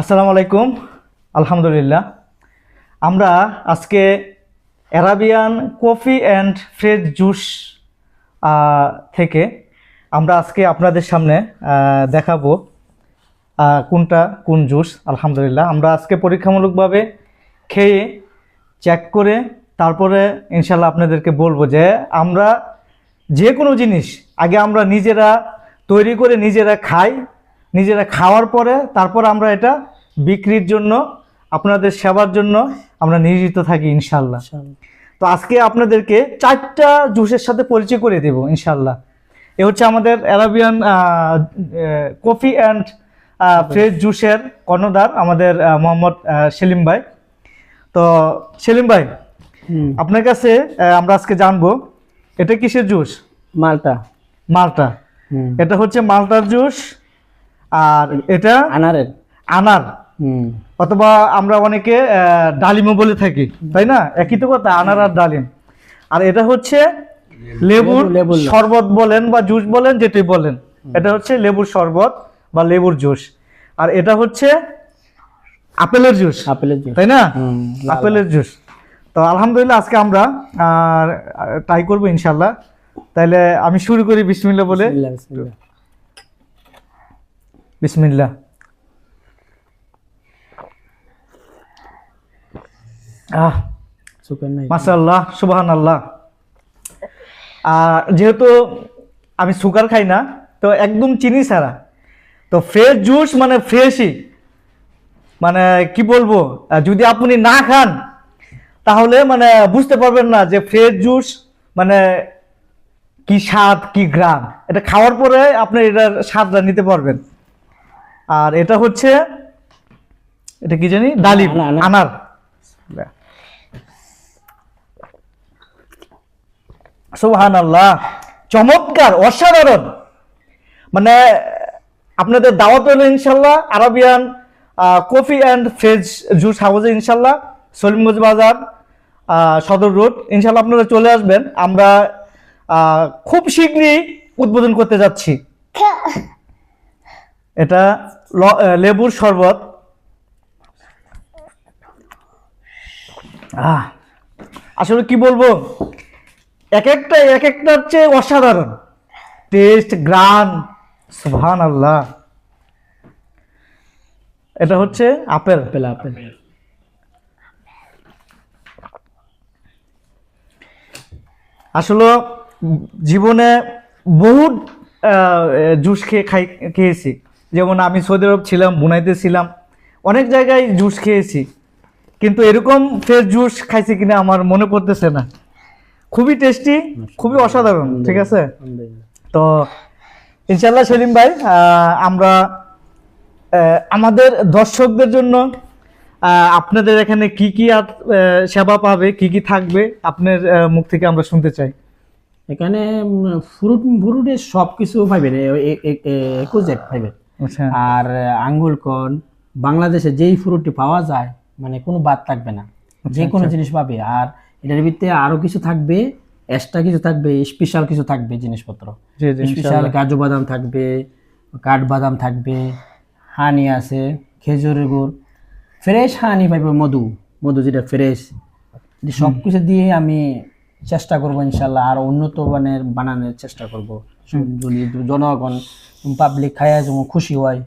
আসসালামু আলাইকুম। আলহামদুলিল্লাহ। আমরা আজকে Arabian coffee and fresh juice থেকে আমরা আজকে আপনাদের সামনে দেখাবো কোনটা কোন জুস। আলহামদুলিল্লাহ। আমরা আজকে পরীক্ষামূলকভাবে খেয়ে চেক করে তারপরে ইনশাল্লাহ আপনাদেরকে বলব যে আমরা যে কোনো জিনিস আগে আমরা নিজেরা তৈরি করে নিজেরা খাই নিজেরা খাওয়ার পরে তারপর আমরা এটা বিক্রির জন্য আপনাদের সেবার জন্য আমরা নিয়োজিত থাকি ইনশাল্লাহ তো আজকে আপনাদেরকে চারটা জুসের সাথে পরিচয় করে দেব ইনশাল্লাহ এ হচ্ছে আমাদের অ্যারাবিয়ান কফি অ্যান্ড ফ্রেশ জুসের কর্ণধার আমাদের মোহাম্মদ সেলিম ভাই। তো সেলিম ভাই আপনার কাছে আমরা আজকে জানব এটা কিসের জুস? মালটা। মালটা। এটা হচ্ছে মালটার জুস আর এটা আনারের। আনার। অথবা আমরা অনেকে ডালিমও বলে থাকি তাই না? একই তো কথা আনার আর ডালিম। আর এটা হচ্ছে লেবুর লেবুর শরবত বলেন বা জুস বলেন যেটাই বলেন। এটা হচ্ছে লেবুর শরবত বা লেবুর জুস। আর এটা হচ্ছে আপেলের জুস। আপেলের জুস। তাই না? আপেলের জুস। তো আলহামদুলিল্লাহ আজকে আমরা ট্রাই করব ইনশাল্লাহ তাহলে আমি শুরু করি বিসমিল্লা বলে। বিসমিল্লাহ। আহ মাশাল্লাহ সুবাহান আল্লাহ আর যেহেতু আমি সুগার খাই না তো একদম চিনি ছাড়া। তো ফ্রেশ জুস মানে ফ্রেশই মানে কি বলব যদি আপনি না খান তাহলে মানে বুঝতে পারবেন না যে ফ্রেশ জুস মানে কি স্বাদ কি গ্রাম। এটা খাওয়ার পরে আপনি এটার স্বাদটা নিতে পারবেন। আর এটা হচ্ছে এটা কি জানি? ডালিম আনার, সুবহান আল্লাহ চমৎকার অসাধারণ। মানে আপনাদের দাওয়াত হলো ইনশাল্লাহ Arabian coffee and fresh juice হাউসে ইনশাল্লাহ সলিমগঞ্জ বাজার সদর রোড। ইনশাল্লাহ আপনারা চলে আসবেন। আমরা খুব শীঘ্রই উদ্বোধন করতে যাচ্ছি। এটা লেবুর শরবত। আসলে কি বলব? এক একটা এক একটা হচ্ছে অসাধারণ। টেস্ট গ্রান সুবহান আল্লাহ এটা হচ্ছে আপেল। Apple apple. আসলে জীবনে বহু জুস খেয়ে খাই খেয়েছি। যেমন আমি সৌদি আরব ছিলাম বুনাইতে ছিলাম অনেক জায়গায় জুস খেয়েছি কিন্তু এরকম ফ্রেশ জুস খাইছি কিনা আমার মনে পড়তেছে না খুবই টেস্টি খুবই অসাধারণ ঠিক আছে তো ইনশাল্লাহ সেলিম ভাই আমরা আমাদের দর্শকদের জন্য আপনাদের এখানে কি কি সেবা পাবে কি কি থাকবে আপনার মুখ থেকে আমরা শুনতে চাই এখানে ফ্রুট ফ্রুটের সব কিছু পাইবেন একুজেট পাইবেন আচ্ছা আর আঙ্গুল কন বাংলাদেশে যেই ফ্রুটটি পাওয়া যায় মানে কোনো বাদ থাকবে না। যে কোনো জিনিস পাবে। আর এটার ভিতরে আরও কিছু থাকবে এক্সট্রা কিছু থাকবে স্পেশাল কিছু থাকবে জিনিসপত্র। স্পেশাল কাজু বাদাম থাকবে কাঠবাদাম থাকবে হানি আছে খেজুরের গুড় ফ্রেশ হানি পাইবে মধু। মধু যেটা ফ্রেশ সব কিছু দিয়ে আমি চেষ্টা করব ইনশাল্লাহ আর উন্নত মানের বানানোর চেষ্টা করব। যদি জনগণ পাবলিক খায় যেমন খুশি হয়।